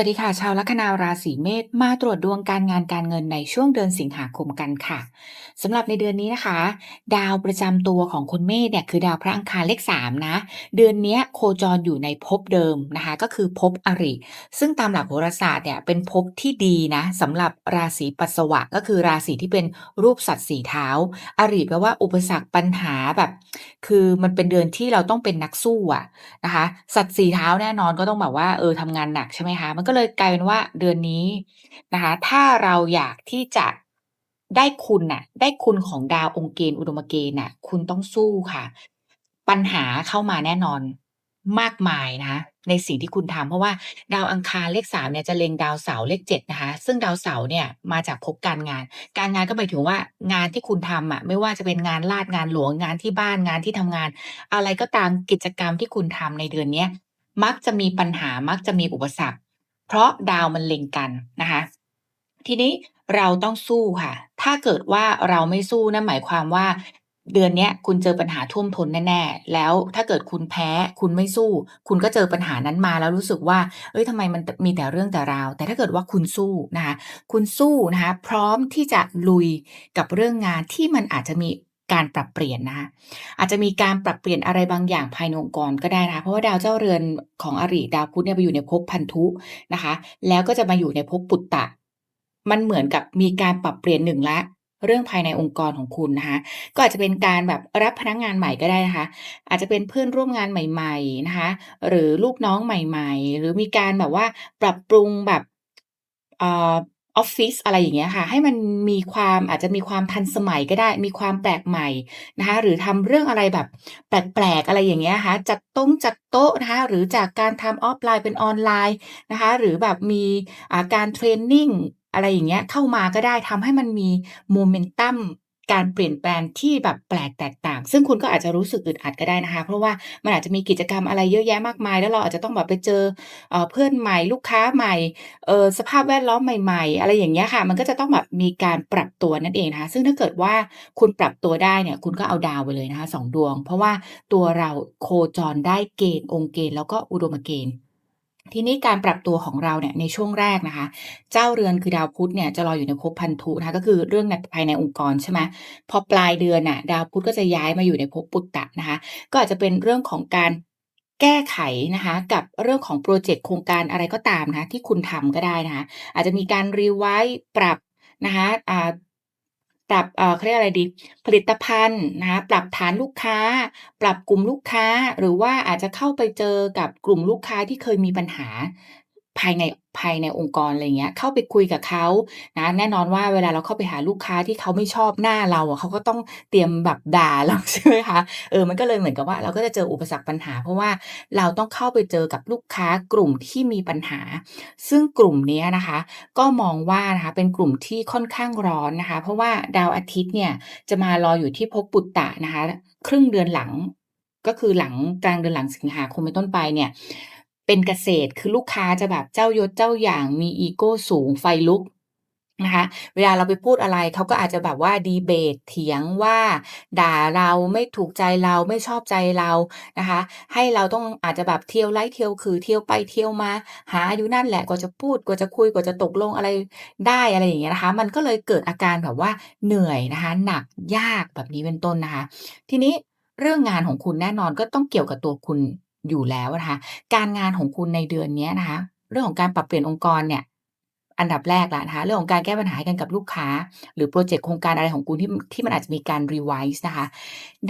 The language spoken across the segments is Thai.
สวัสดีค่ะ ชาวลัคนาราศีเมษมาตรวจดวงการงานการเงินในช่วงเดือนสิงหาคมกันค่ะสำหรับในเดือนนี้นะคะ ดาวประจำตัวของคนเมษเนี่ยคือดาวพระอังคารเลข3นะ เดือนนี้โคจรอยู่ในภพเดิมนะคะ ก็คือภพอริ ซึ่งตามหลักโหราศาสตร์เนี่ยเป็นภพที่ดีนะสำหรับราศีปัสสวะก็คือราศีที่เป็นรูปสัตว์สีเท้า อริแปลว่าอุปสรรคปัญหาแบบ คือมันเป็นเดือนที่เราต้องเป็นนักสู้อะนะคะ สัตว์สีเท้าแน่นอนก็ต้องแบบว่าเออทำงานหนักใช่ไหมคะมันก็เลยกลายเป็นว่าเดือนนี้นะคะ ถ้าเราอยากที่จะได้คุณน่ะ ได้คุณของดาวองค์เกณฑ์อุดมเกณฑ์น่ะ คุณต้องสู้ค่ะ ปัญหาเข้ามาแน่นอนมากมายนะคะในสิ่งที่คุณทำเพราะว่าดาวอังคารเลขสามเนี่ยจะเล็งดาวเสาร์เลขเจ็ดนะคะ ซึ่งดาวเสาร์เนี่ยมาจากภพการงาน การงานก็หมายถึงว่างานที่คุณทำอะไม่ว่าจะเป็นงานลาดงานหลวงงานที่บ้านงานที่ทำงาน อะไรก็ตามกิจกรรมที่คุณทำในเดือนเนี้ยมักจะมีปัญหามักจะมีอุปสรรค เพราะดาวมันเล็งกันนะคะ ทีนี้เราต้องสู้ค่ะ ถ้าเกิดว่าเราไม่สู้นั่นหมายความว่า เดือนนี้คุณเจอปัญหาท่วมท้นแน่ๆ แล้วถ้าเกิดคุณแพ้คุณไม่สู้ คุณก็เจอปัญหานั้นมาแล้วรู้สึกว่า เอ้ยทำไมมันมีแต่เรื่องแต่ราว แต่ถ้าเกิดว่าคุณสู้นะคะ คุณสู้นะคะ พร้อมที่จะลุยกับเรื่องงานที่มันอาจจะมี การปรับเปลี่ยนนะคะอาจจะมีการปรับเปลี่ยนอะไรบางอย่างภายในองค์กรก็ได้นะคะเพราะว่าดาวเจ้าเรือนของอริดาวพุธเนี่ยไปอยู่ในภพพันธุนะคะ แล้วก็จะมาอยู่ในภพปุตตะ มันเหมือนกับมีการปรับเปลี่ยนหนึ่งละเรื่องภายในองค์กรของคุณนะคะ ก็อาจจะเป็นการแบบรับพนักงานใหม่ก็ได้นะคะ อาจจะเป็นเพื่อนร่วมงานใหม่ ๆนะคะ หรือลูกน้องใหม่ ๆ หรือมีการแบบว่าปรับปรุงแบบ ออฟฟิศอะไรอย่างเงี้ยค่ะ ให้มันมีความอาจจะมีความทันสมัยก็ได้ มีความแปลกใหม่นะคะ หรือทำเรื่องอะไรแบบแปลกๆอะไรอย่างเงี้ยค่ะ จัดต้งจัดโต๊ะนะคะ หรือจากการทำออฟไลน์เป็นออนไลน์นะคะ หรือแบบมีการเทรนนิ่งอะไรอย่างเงี้ยเข้ามาก็ได้ทำให้มันมีโมเมนตัม การเปลี่ยนแปลงที่แบบแปลกแตกต่าง ซึ่งคุณก็อาจจะรู้สึกอึดอัดก็ได้นะคะ เพราะว่ามันอาจจะมีกิจกรรมอะไรเยอะแยะมากมาย แล้วเราอาจจะต้องแบบไปเจอเออเพื่อนใหม่ลูกค้าใหม่เออสภาพแวดล้อมใหม่ๆ อะไรอย่างเงี้ยค่ะ มันก็จะต้องแบบมีการปรับตัวนั่นเองนะคะซึ่งถ้าเกิดว่าคุณปรับตัวได้เนี่ยคุณก็เอาดาวไปเลยนะคะ2ดวง เพราะว่าตัวเราโคจรได้เกณฑ์องค์เกณฑ์แล้วก็อุดมเกณฑ์ ทีนี้การปรับตัวของเราเนี่ยในช่วงแรกนะคะ เจ้าเรือนคือดาวพุธเนี่ยจะรออยู่ในภพพันธุนะคะก็คือเรื่องในภายในองค์กรใช่ไหมพอปลายเดือนน่ะดาวพุธก็จะย้ายมาอยู่ในภพปุตตะนะคะ ก็อาจจะเป็นเรื่องของการแก้ไขนะคะกับเรื่องของโปรเจกต์โครงการอะไรก็ตามนะะที่คุณทำก็ได้นะคะอาจจะมีการรีไวซ์ปรับนะคะอ่า ปรับเอ่อเขาเรียกอะไรดี ผลิตภัณฑ์นะคะปรับฐานลูกค้า ปรับกลุ่มลูกค้า หรือว่าอาจจะเข้าไปเจอกับกลุ่มลูกค้าที่เคยมีปัญหาภายใน ภายในองค์กรอะไรเงี้ยเข้าไปคุยกับเขานะแน่นอนว่าเวลาเราเข้าไปหาลูกค้าที่เขาไม่ชอบหน้าเราอะเขาก็ต้องเตรียมแบบด่าเราใช่ไหมคะเออมันก็เลยเหมือนกับว่าเราก็จะเจออุปสรรคปัญหา เพราะว่าเราต้องเข้าไปเจอกับลูกค้ากลุ่มที่มีปัญหา ซึ่งกลุ่มนี้นะคะ ก็มองว่านะคะเป็นกลุ่มที่ค่อนข้างร้อนนะคะ เพราะว่าดาวอาทิตย์เนี่ยจะมารออยู่ที่ภพปุตตะนะคะ ครึ่งเดือนหลังก็คือหลังกลางเดือนหลังสิงหาคมเป็นต้นไปเนี่ย เป็นเกษตรคือลูกค้าจะแบบเจ้ายศเจ้าอย่างมีอีโก้สูงไฟลุกนะคะเวลาเราไปพูดอะไรเขาก็อาจจะแบบว่าดีเบตเถียงว่า ด่าเราไม่ถูกใจเราไม่ชอบใจเรานะคะ ให้เราต้องอาจจะแบบเที่ยวไล่เที่ยวคือเที่ยวไปเที่ยวมา หาอยู่นั่นแหละกว่าจะพูดกว่าจะคุยกว่าจะตกลงอะไรได้อะไรอย่างเงี้ยนะคะ มันก็เลยเกิดอาการแบบว่าเหนื่อยนะคะ หนักยากแบบนี้เป็นต้นนะคะ ทีนี้เรื่องงานของคุณแน่นอนก็ต้องเกี่ยวกับตัวคุณ อยู่แล้วนะคะ การงานของคุณในเดือนนี้นะคะ เรื่องของการปรับเปลี่ยนองค์กรเนี่ย อันดับแรกละนะคะ เรื่องของการแก้ปัญหากันกับลูกค้า หรือโปรเจกต์โครงการอะไรของคุณที่ที่มันอาจจะมีการรีไวซ์นะคะ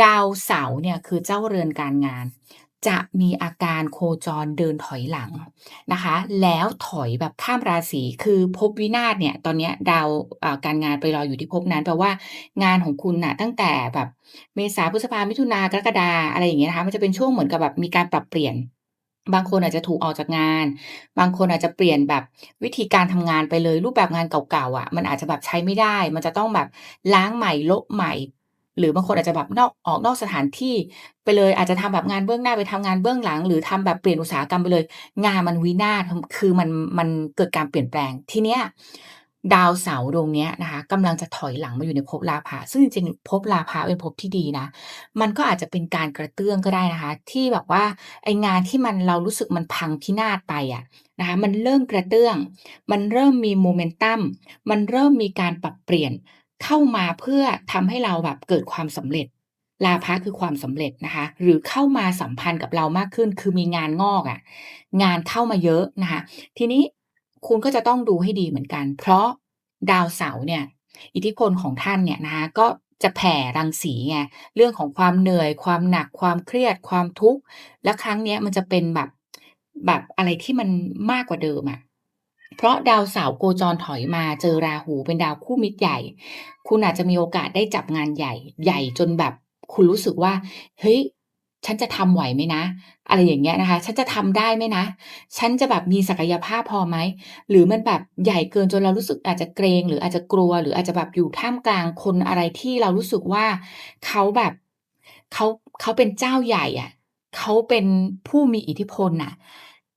ดาวเสาร์เนี่ยคือเจ้าเรือนการงาน จะมีอาการโคจรเดินถอยหลังนะคะ แล้วถอยแบบข้ามราศีคือภพวินาศเนี่ย ตอนนี้ดาวาการงานไปรออยู่ที่ภพนั้นแปลว่างานของคุณน่ะตั้งแต่แบบเมษาพฤษภามิถุนากรกฎาอะไรอย่างเงี้ยนะคะมันจะเป็นช่วงเหมือนกับแบบมีการปรับเปลี่ยนบางคนอาจจะถูกออกจากงาน บางคนอาจจะเปลี่ยนแบบวิธีการทำงานไปเลยรูปแบบงานเก่าๆอะมันอาจจะแบบใช้ไม่ได้ มันจะต้องแบบล้างใหม่ละใหม่ หรือบางคนอาจจะแบบนอกออกนอกสถานที่ไปเลยอาจจะทำแบบงานเบื้องหน้าไปทำงานเบื้องหลัง หรือทำแบบเปลี่ยนอุตสาหกรรมไปเลย งานมันวินาศคือมันมันเกิดการเปลี่ยนแปลงทีเนี้ยดาวเสาร์ดวงเนี้ยนะคะกำลังจะถอยหลังมาอยู่ในภพลาภะซึ่งจริงๆภพลาภะเป็นภพที่ดีนะ มันก็อาจจะเป็นการกระเตื้องก็ได้นะคะ ที่แบบว่าไองานที่มันเรารู้สึกมันพังพินาศไปอะนะคะมันเริ่มกระเตื้อง มันเริ่มมีโมเมนตัมมันเริ่มมีการปรับเปลี่ยน เข้ามาเพื่อทำให้เราแบบเกิดความสำเร็จ ลาภะคือความสำเร็จนะคะ หรือเข้ามาสัมพันธ์กับเรามากขึ้น คือมีงานงอกอะงานเข้ามาเยอะนะคะ ทีนี้คุณก็จะต้องดูให้ดีเหมือนกัน เพราะดาวเสาร์เนี่ย อิทธิพลของท่านเนี่ยนะคะก็จะแผ่รังสีไงเรื่องของความเหนื่อย ความหนักความเครียด ความทุกข์ และครั้งเนี้ยมันจะเป็นแบบแบบอะไรที่มันมากกว่าเดิมอะ เพราะดาวเสาร์โคจรถอยมาเจอราหูเป็นดาวคู่มิตรใหญ่ คุณอาจจะมีโอกาสได้จับงานใหญ่ ใหญ่จนแบบ คุณรู้สึกว่า เฮ้ยฉันจะทำไหวไหมนะ อะไรอย่างเงี้ยนะคะ ฉันจะทำได้ไหมนะ ฉันจะแบบมีศักยภาพพอไหม หรือมันแบบใหญ่เกินจนเรารู้สึกอาจจะเกรง หรืออาจจะกลัว หรืออาจจะแบบอยู่ท่ามกลางคนอะไรที่เรารู้สึกว่าเขาแบบเขาเขาเป็นเจ้าใหญ่อะเขาเป็นผู้มีอิทธิพลน่ะ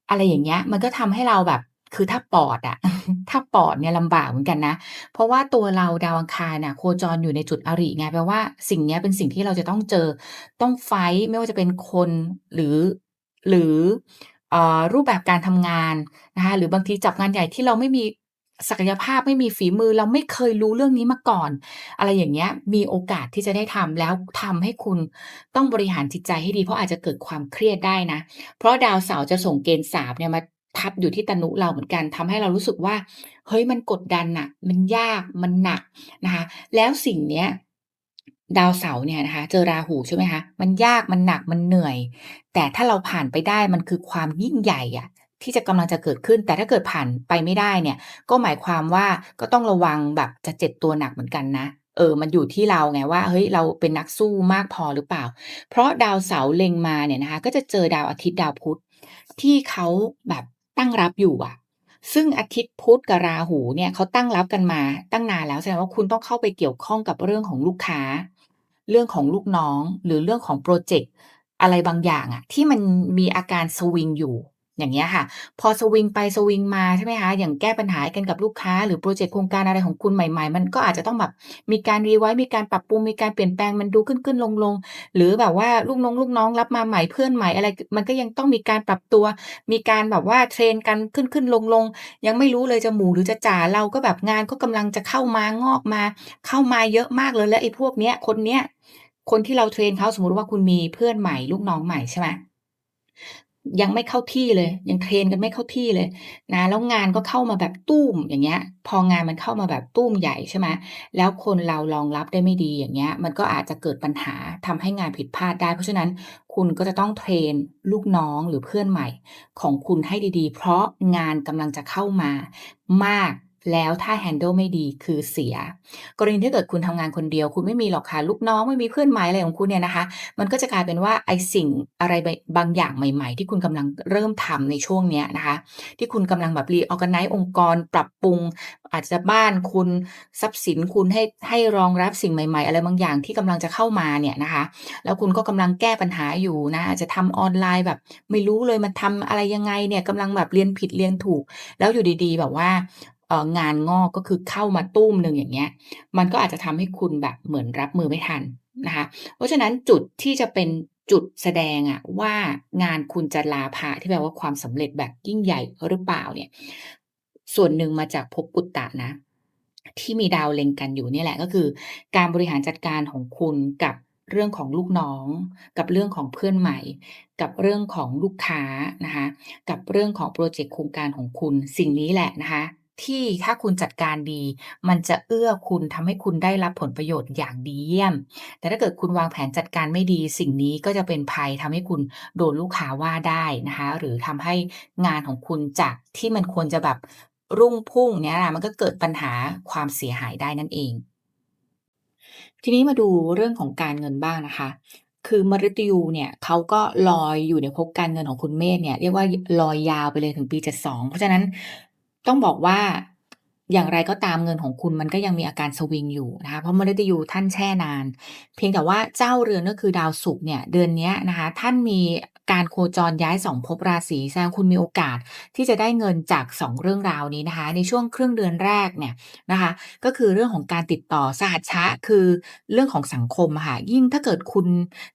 อะไรอย่างเงี้ย มันก็ทำให้เราแบบ คือถ้าปอดอะถ้าปอดเนี่ยลำบากเหมือนกันนะ เพราะว่าตัวเราดาวอังคารน่ะโคจรอยู่ในจุดอริไงแปลว่าสิ่งเนี้ยเป็นสิ่งที่เราจะต้องเจอต้องไฟต์ไม่ว่าจะเป็นคนหรือหรือเอ่อรูปแบบการทำงานนะคะหรือบางทีจับงานใหญ่ที่เราไม่มีศักยภาพไม่มีฝีมือเราไม่เคยรู้เรื่องนี้มาก่อน อะไรอย่างเงี้ยมีโอกาสที่จะได้ทำแล้วทำให้คุณต้องบริหารจิตใจให้ดีเพราะอาจจะเกิดความเครียดได้นะ เพราะดาวเสาร์จะส่งเกณฑ์3เนี่ยมา ทับอยู่ที่ตนุเราเหมือนกันทำให้เรารู้สึกว่า เฮ้ยมันกดดันน่ะมันยากมันหนักนะคะแล้วสิ่งเนี้ยดาวเสาร์เนี่ยนะคะเจอราหูใช่ไหมคะมันยากมันหนักมันเหนื่อย แต่ถ้าเราผ่านไปได้มันคือความยิ่งใหญ่อะที่จะกำลังจะเกิดขึ้น แต่ถ้าเกิดผ่านไปไม่ได้เนี่ย ก็หมายความว่าก็ต้องระวังแบบจะเจ็บตัวหนักเหมือนกันนะเออ มันอยู่ที่เราไงว่าเฮ้ยเราเป็นนักสู้มากพอหรือเปล่า เพราะดาวเสาร์เล็งมาเนี่ยนะคะ ก็จะเจอดาวอาทิตย์ดาวพุธที่เขาแบบ ตั้งรับอยู่อะซึ่งอาทิตย์พุธกับราหูเนี่ยเขาตั้งรับกันมาตั้งนานแล้วแสดงว่าคุณต้องเข้าไปเกี่ยวข้องกับเรื่องของลูกค้า เรื่องของลูกน้องหรือเรื่องของโปรเจกต์อะไรบางอย่างอะที่มันมีอาการสวิงอยู่ อย่างเงี้ยค่ะ พอสวิงไปสวิงมาใช่ไหมคะ อย่างแก้ปัญหากันกับลูกค้า หรือพรเจกต์โครงการอะไรของคุณใหม่ ๆ มันก็อาจจะต้องแบบมีการ revise มีการปรับปรุงมีการเปลี่ยนแปลงมันดูขึ้นๆลงๆหรือแบบว่าลูกน้องลูกน้องรับมาใหม่เพื่อนใหม่อะไร มันก็ยังต้องมีการปรับตัว มีการแบบว่าเทรนกันขึ้นๆลงๆยังไม่รู้เลยจะหมู่หรือจะจ่าเราก็แบบงานก็กำลังจะเข้ามางอกมา เข้ามาเยอะมากเลยแล้วไอ้พวกเนี้ยคนเนี้ยคนที่เราเทรนเขาสมมติว่าคุณมีเพื่อนใหม่ลูกน้องใหม่ใช่ไหม ยังไม่เข้าที่เลย ยังเทรนกันไม่เข้าที่เลยนะแล้วงานก็เข้ามาแบบตุ้มอย่างเงี้ย พองานมันเข้ามาแบบตุ้มใหญ่ใช่ไหมแล้วคนเรารองรับได้ไม่ดีอย่างเงี้ย มันก็อาจจะเกิดปัญหาทำให้งานผิดพลาดได้ เพราะฉะนั้นคุณก็จะต้องเทรนลูกน้องหรือเพื่อนใหม่ ของคุณให้ดีๆ เพราะงานกำลังจะเข้ามามาก แล้วถ้า handle ไม่ดีคือเสีย กรณีถ้าเกิดคุณทำงานคนเดียว คุณไม่มีหรอกค่ะลูกน้องไม่มีเพื่อนใหม่อะไรของคุณเนี่ยนะคะ มันก็จะกลายเป็นว่าไอสิ่งอะไรบางอย่างใหม่ ๆ ที่คุณกำลังเริ่มทำในช่วงเนี้ยนะคะ ที่คุณกำลังแบบ reorganize องค์กร ปรับปรุง อาจจะบ้านคุณทรัพย์สินคุณให้ให้รองรับสิ่งใหม่ๆ อะไรบางอย่างที่กำลังจะเข้ามาเนี่ยนะคะ แล้วคุณก็กำลังแก้ปัญหาอยู่นะอาจจะทำออนไลน์แบบ ไม่รู้เลยมันทำอะไรยังไงเนี่ยกำลังแบบเรียนผิดเรียนถูก แล้วอยู่ดีๆ แบบว่า งานงอกก็คือเข้ามาตู้มหนึ่งอย่างเงี้ย มันก็อาจจะทำให้คุณแบบเหมือนรับมือไม่ทันนะคะ เพราะฉะนั้นจุดที่จะเป็นจุดแสดงอะว่างานคุณจะลาภะที่แปลว่าความสำเร็จแบบยิ่งใหญ่หรือเปล่าเนี่ย ส่วนหนึ่งมาจากภพปุตตะนะ ที่มีดาวเล็งกันอยู่นี่แหละก็คือ การบริหารจัดการของคุณกับเรื่องของลูกน้อง กับเรื่องของเพื่อนใหม่ กับเรื่องของลูกค้านะคะ กับเรื่องของพรเจกต์โครงการของคุณสิ่งนี้แหละนะคะ ที่ถ้าคุณจัดการดี มันจะเอื้อคุณทำให้คุณได้รับผลประโยชน์อย่างดีเยี่ยม แต่ถ้าเกิดคุณวางแผนจัดการไม่ดี สิ่งนี้ก็จะเป็นภัยทำให้คุณโดนลูกค้าว่าได้นะคะ หรือทำให้งานของคุณจากที่มันควรจะแบบรุ่งพุ่งเนี่ยนะมันก็เกิดปัญหาความเสียหายได้นั่นเอง ทีนี้มาดูเรื่องของการเงินบ้างนะคะคือมฤตยูเนี่ยเขาก็ลอยอยู่ในภพการเงินของคุณเมษเนี่ยเรียกว่าลอยยาวไปเลยถึงปี 72 เพราะฉะนั้น ต้องบอกว่า อย่างไรก็ตามเงินของคุณมันก็ยังมีอาการสวิงอยู่นะคะเพราะมฤตยูท่านแช่นาน เพียงแต่ว่าเจ้าเรือนก็คือดาวศุกร์เนี่ยเดือนนี้นะคะท่านมีการโคจรย้าย2ภพราศีแสดงคุณมีโอกาสที่จะได้เงินจาก 2 เรื่องราวนี้นะคะ ในช่วงครึ่งเดือนแรกเนี่ยนะคะ ก็คือเรื่องของการติดต่อสหัชชะคือเรื่องของสังคมค่ะยิ่งถ้าเกิดคุณ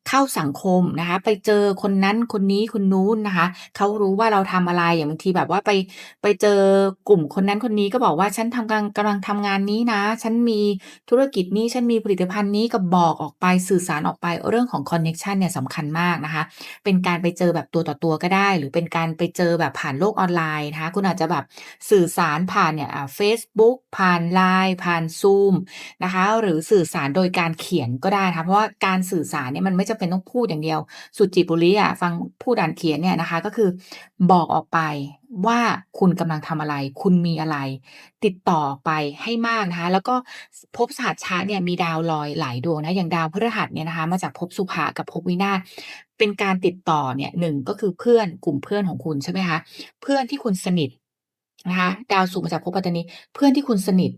เข้าสังคมนะคะ ไปเจอคนนั้นคนนี้คนนู้นนะคะเขารู้ว่าเราทำอะไรอย่างบางทีแบบว่าไปไปเจอกลุ่มคนนั้นคนนี้ก็บอกว่า"ฉันทำกำลังกำลังทำงานนี้นะ ฉันมีธุรกิจนี้ ฉันมีผลิตภัณฑ์นี้"ก็บอกออกไปสื่อสารออกไปเรื่องของคอนเน็กชันเนี่ยสำคัญมากนะคะ เป็นการไปเจอแบบตัวต่อตัวก็ได้ หรือเป็นการไปเจอแบบผ่านโลกออนไลน์นะคะ คุณอาจจะแบบสื่อสารผ่านเนี่ยเฟซบุ๊กผ่าน LINE ผ่าน Zoom นะคะ หรือสื่อสารโดยการเขียนก็ได้นะคะเพราะว่าการสื่อสารเนี่ยมันไม่จำเป็นต้องพูดอย่างเดียว สุจิปุริอะฟังพูดอ่านเขียนเนี่ยนะคะ ก็คือบอกออกไปว่าคุณกำลังทำอะไร คุณมีอะไร ติดต่อไปให้มากนะคะ แล้วก็ภพสหัชชะเนี่ยมีดาวลอยหลายดวงนะ อย่างดาวพฤหัสเนี่ยนะคะ มาจากภพสุภะกับภพวินาศเป็นการติดต่อเนี่ย1ก็คือเพื่อนกลุ่มเพื่อนของคุณใช่ไหมคะ เพื่อนที่คุณสนิทนะคะ ดาวศุมาจากภพปัตตนิเพื่อนที่คุณสนิท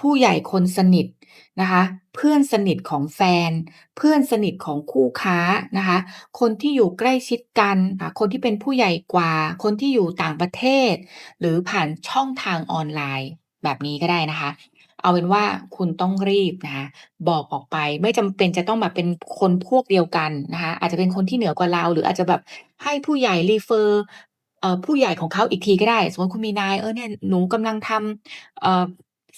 ผู้ใหญ่คนสนิท นะคะเพื่อนสนิทของแฟน เพื่อนสนิทของคู่ค้านะคะคนที่อยู่ใกล้ชิดกันคนที่เป็นผู้ใหญ่กว่า คนที่อยู่ต่างประเทศ หรือผ่านช่องทางออนไลน์แบบนี้ก็ได้นะคะ เอาเป็นว่าคุณต้องรีบนะคะบอกออกไปไม่จำเป็นจะต้องแบบเป็นคนพวกเดียวกันนะคะอาจจะเป็นคนที่เหนือกว่าเรา หรืออาจจะแบบให้ผู้ใหญ่ refer เอ่อผู้ใหญ่ของเขาอีกทีก็ได้ สมมติคุณมีนาย"เออเนี่ยหนูกำลังทำเอ่อ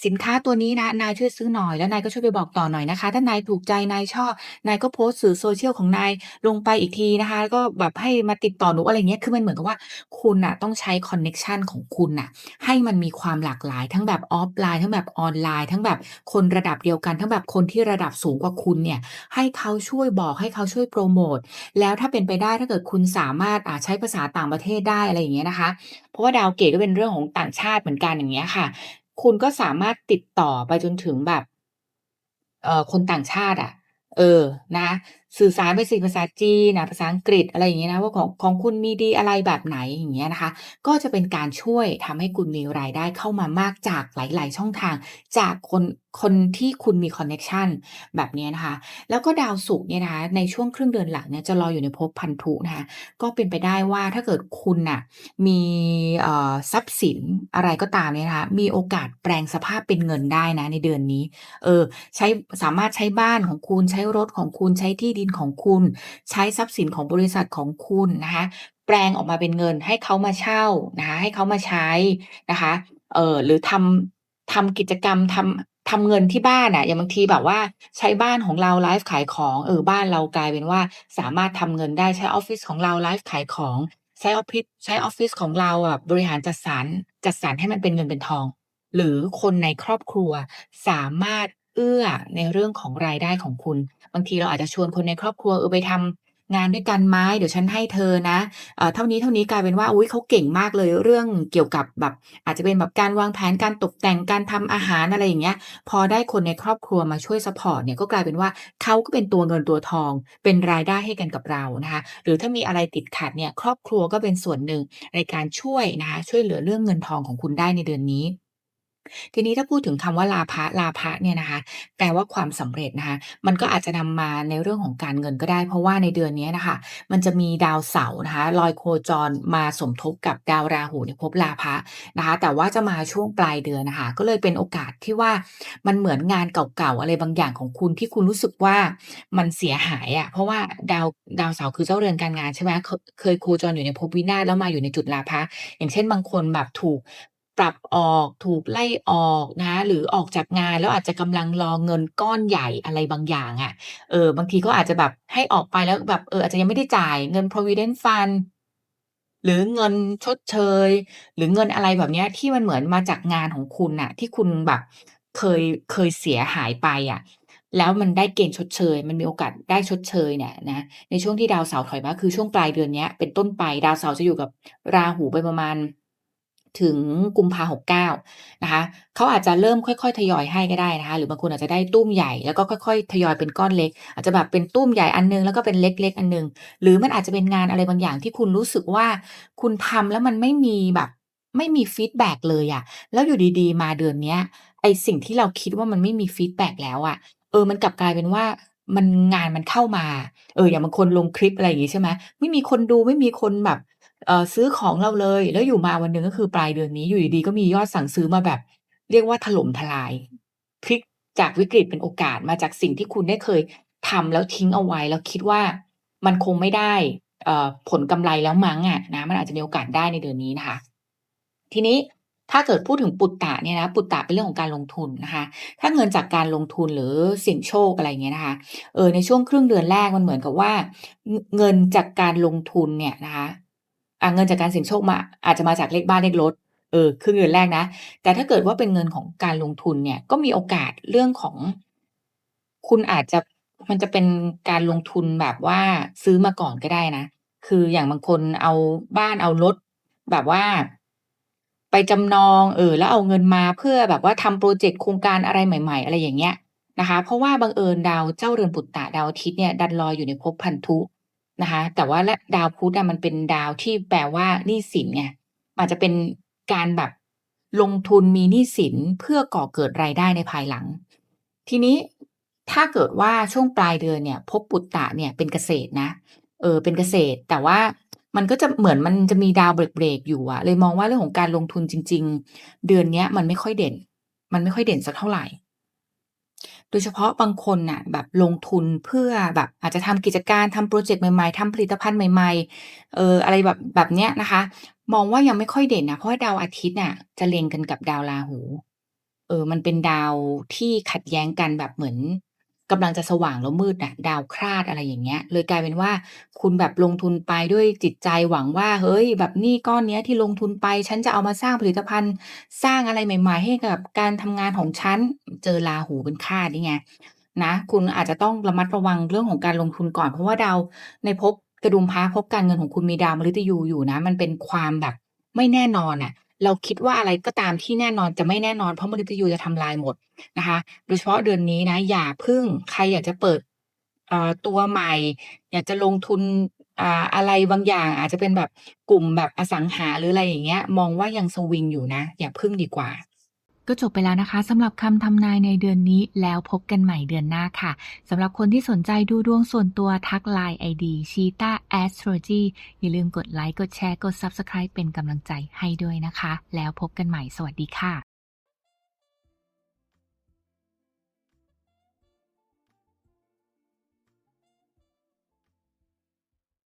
สินค้าตัวนี้นะ นายช่วยซื้อหน่อยแล้วนายก็ช่วยไปบอกต่อหน่อยนะคะ ถ้านายถูกใจนายชอบ นายก็โพสต์สื่อ social ของนายลงไปอีกทีนะคะ แล้วก็แบบให้มาติดต่อหนู"อะไรเงี้ย คือมันเหมือนกับว่า คุณน่ะต้องใช้คอนเน็กชันของคุณน่ะ ให้มันมีความหลากหลาย ทั้งแบบออฟไลน์ ทั้งแบบออนไลน์ ทั้งแบบคนระดับเดียวกัน ทั้งแบบคนที่ระดับสูงกว่าคุณเนี่ย ให้เขาช่วยบอกให้เขาช่วยโพรโมตแล้วถ้าเป็นไปได้ถ้าเกิดคุณสามารถอ่าใช้ภาษาต่างประเทศได้อะไรอย่างเงี้ยนะคะ เพราะว่าดาวเกตก็เป็นเรื่องของต่างชาติเหมือนกันอย่างเงี้ยค่ะ คุณก็สามารถติดต่อไปจนถึงแบบเอ่อคนต่างชาติอะเออนะ สื่อสารไปสิภาษาจีนนะภาษาอังกฤษอะไรอย่างเงี้ยนะว่าของของคุณมีดีอะไรแบบไหนอย่างเงี้ยนะคะ ก็จะเป็นการช่วยทำให้คุณมีรายได้เข้ามามากจากหลาย ๆ ช่องทางจากคน คนที่คุณมีคอนเน็กชันแบบนี้นะคะ แล้วก็ดาวศุกร์เนี่ยนะคะในช่วงครึ่งเดือนหลังเนี่ยจะรออยู่ในภพพันธุนะคะก็เป็นไปได้ว่าถ้าเกิดคุณน่ะมีทรัพย์สินอะไรก็ตามเนี่ยนะคะมีโอกาสแปลงสภาพเป็นเงินได้นะในเดือนนี้เออใช้สามารถใช้บ้านของคุณใช้รถของคุณใช้ที่ดินของคุณ ใช้ทรัพย์สินของบริษัทของคุณนะคะแปลงออกมาเป็นเงินให้เขามาเช่านะคะให้เขามาใช้นะคะเออหรือทำทำกิจกรรมทำ ทำเงินที่บ้านอะอย่างบางทีแบบว่าใช้บ้านของเราไลฟ์ขายของเออบ้านเรากลายเป็นว่า สามารถทำเงินได้ใช้ออฟฟิศของเราไลฟ์ขายของใช้ออฟฟิศใช้ออฟฟิศของเราแบบบริหารจัดสรรจัดสรรให้มันเป็นเงินเป็นทอง หรือคนในครอบครัวสามารถเอื้อในเรื่องของรายได้ของคุณ บางทีเราอาจจะชวนคนในครอบครัว"เออไปทำ งานด้วยกันไหม?เดี๋ยวฉันให้เธอนะเอ่านี้เท่านี้กลายเป็นว่าอุ๊ยเขาเก่งมากเลยเรื่องเกี่ยวกับแบบอาจจะเป็นแบบการวางแผนการตกแต่งการทำอาหารอะไรอย่างเงี้ยพอได้คนในครอบครัวมาช่วยซัปอร์ตเนี่ยก็กลายเป็นว่าเขาก็เป็นตัวเงินตัวทอง เป็นรายได้ให้กันกับเรานะคะหรือถ้ามีอะไรติดขัดเนี่ยครอบครัวก็เป็นส่วนหนึ่งในการช่วยนะคะช่วยเหลือเรื่องเงินทองของคุณได้ในเดือนนี้ ทีนี้ถ้าพูดถึงคำว่าลาภะลาภะเนี่ยนะคะ แปลว่าความสำเร็จนะคะ มันก็อาจจะนำมาในเรื่องของการเงินก็ได้ เพราะว่าในเดือนนี้นะคะ มันจะมีดาวเสาร์นะคะลอยโคจรมาสมทบกับดาวราหูในภพลาภะนะคะ แต่ว่าจะมาช่วงปลายเดือนนะคะ ก็เลยเป็นโอกาสที่ว่ามันเหมือนงานเก่าๆอะไรบางอย่างของคุณที่คุณรู้สึกว่ามันเสียหายอะเพราะว่าดาวดาวเสาร์คือเจ้าเรือนการงานใช่ไหมเคเคยโคจรอยู่ในภพวินาศแล้วมาอยู่ในจุดลาภะอย่างเช่นบางคนแบบถูก ปรับออกถูกไล่ออกนะหรือออกจากงานแล้วอาจจะกำลังรอเงินก้อนใหญ่อะไรบางอย่างอะเออ บางทีก็อาจจะแบบให้ออกไปแล้วแบบเอออาจจะยังไม่ได้จ่ายเงิน Provident Fund หรือเงินชดเชย หรือเงินอะไรแบบเนี้ยที่มันเหมือนมาจากงานของคุณน่ะ ที่คุณแบบเคยเคยเสียหายไปอะ แล้วมันได้เกณฑ์ชดเชย มันมีโอกาสได้ชดเชยเนี่ยนะในช่วงที่ดาวเสาร์ถอยมาคือช่วงปลายเดือนเนี้ยเป็นต้นไปดาวเสาร์จะอยู่กับราหูไปประมาณ ถึงกุมภา69นะคะเขาอาจจะเริ่มค่อยๆ ทยอยให้ก็ได้นะคะ หรือบางคนอาจจะได้ตุ้มใหญ่แล้วก็ค่อยๆ ทยอยเป็นก้อนเล็ก อาจจะแบบเป็นตุ้มใหญ่อันหนึ่งแล้วก็เป็นเล็กๆ อันหนึ่งหรือมันอาจจะเป็นงานอะไรบางอย่างที่คุณรู้สึกว่าคุณทำแล้วมันไม่มีแบบไม่มีฟีดแบ็กเลยอะแล้วอยู่ดีๆ มาเดือนเนี้ยไอสิ่งที่เราคิดว่ามันไม่มีฟีดแบ็กแล้วอะเออมันกลับกลายเป็นว่ามันงานมันเข้ามา เออ อย่างบางคนลงคลิปอะไรอย่างงี้ใช่ไหมไม่มีคนดูไม่มีคนแบบ เอ่อ ซื้อของเราเลย แล้วอยู่มาวันหนึ่ง ก็คือปลายเดือนนี้ อยู่ดี ๆ ก็มียอดสั่งซื้อมาแบบ เรียกว่าถล่มทลาย พลิกจากวิกฤตเป็นโอกาส มาจากสิ่งที่คุณได้เคยทำแล้วทิ้งเอาไว้ แล้วคิดว่า มันคงไม่ได้ เอ่อ ผลกำไรแล้วมั้งอะนะ มันอาจจะมีโอกาสได้ในเดือนนี้นะคะ ทีนี้ถ้าเกิดพูดถึงปุตตะเนี่ยนะ ปุตตะเป็นเรื่องของการลงทุนนะคะ ถ้าเงินจากการลงทุน หรือเสี่ยงโชค อะไรอย่างเงี้ยนะคะ เออในช่วงครึ่งเดือนแรกมันเหมือนกับว่า ง เงินจากการลงทุนเนี่ยนะคะ เงินจากการเสี่ยงโชคมา อาจจะมาจากเลขบ้านเลขรถเออครึ่งเดือนแรกนะ แต่ถ้าเกิดว่าเป็นเงินของการลงทุนเนี่ยก็มีโอกาสเรื่องของ คุณอาจจะมันจะเป็นการลงทุนแบบว่าซื้อมาก่อนก็ได้นะ คืออย่างบางคนเอาบ้านเอารถแบบว่า ไปจำนองเออแล้วเอาเงินมาเพื่อแบบว่าทำพรเจกต์โครงการอะไรใหม่ ๆ อะไรอย่างเงี้ยนะคะ เพราะว่าบังเอิญดาวเจ้าเรือนปุตตะดาวอาทิตย์เนี่ยดันลอยอยู่ในภพพันธุ นะคะ แต่ว่าและดาวพุธอะมันเป็นดาวที่แปลว่าหนี้สินไงอาจจะเป็นการแบบลงทุนมีหนี้สินเพื่อก่อเกิดรายได้ในภายหลัง ทีนี้ถ้าเกิดว่าช่วงปลายเดือนเนี่ยภพปุตตะเนี่ยเป็นเกษตรนะ เออเป็นเกษตร แต่ว่ามันก็จะเหมือนมันจะมีดาวเบรกๆอยู่อะเลยมองว่าเรื่องของการลงทุนจริง ๆ เดือนเนี้ยมันไม่ค่อยเด่น มันไม่ค่อยเด่นสักเท่าไหร่ โดยเฉพาะบางคนน่ะแบบลงทุนเพื่อแบบอาจจะทำกิจการทำพรเจกต์ใหม่ๆทำผลิตภัณฑ์ใหม่ๆ เอออะไรแบบแบบเนี้ยนะคะ มองว่ายังไม่ค่อยเด่นนะเพราะว่าดาวอาทิตย์น่ะจะเล็งกันกับดาวราหู เออ มันเป็นดาวที่ขัดแย้งกันแบบเหมือน กำลังจะสว่างแล้วมืดน่ะ ดาวคราด อะไรอย่างเงี้ย เลยกลายเป็นว่า คุณแบบลงทุนไปด้วยจิตใจหวังว่า เฮ้ย แบบหนี้ก้อนเนี้ยที่ลงทุนไป ฉันจะเอามาสร้างผลิตภัณฑ์ สร้างอะไรใหม่ ๆ ให้กับการทำงานของฉัน เจอราหูเป็นฆาตนี่ไง นะ คุณอาจจะต้องระมัดระวังเรื่องของการลงทุนก่อน เพราะว่าดาวในภพกระดุมพระภพการเงินของคุณมีดาวมฤตยูอยู่นะ มันเป็นความแบบไม่แน่นอนน่ะ เราคิดว่าอะไรก็ตามที่แน่นอนจะไม่แน่นอนเพราะมนุษยูจะทำลายหมดนะคะ โดยเฉพาะเดือนนี้นะอย่าพึ่งใครอยากจะเปิดตัวใหม่ อยากจะลงทุนอะไรบางอย่างอาจจะเป็นแบบกลุ่มแบบอสังหาหรืออะไรอย่างเงี้ย มองว่ายังสวิงอยู่นะ อย่าพึ่งดีกว่า ก็จบไปแล้วนะคะสำหรับคำทำนายในเดือนนี้แล้วพบกันใหม่เดือนหน้าค่ะสำหรับคนที่สนใจดูดวงส่วนตัวทักไลน์ ID c h e t a Astrology อย่าลืมกดไลค์กดแชร์กด Subscribe เป็นกำลังใจให้ด้วยนะคะ แล้วพบกันใหม่สวัสดีค่ะ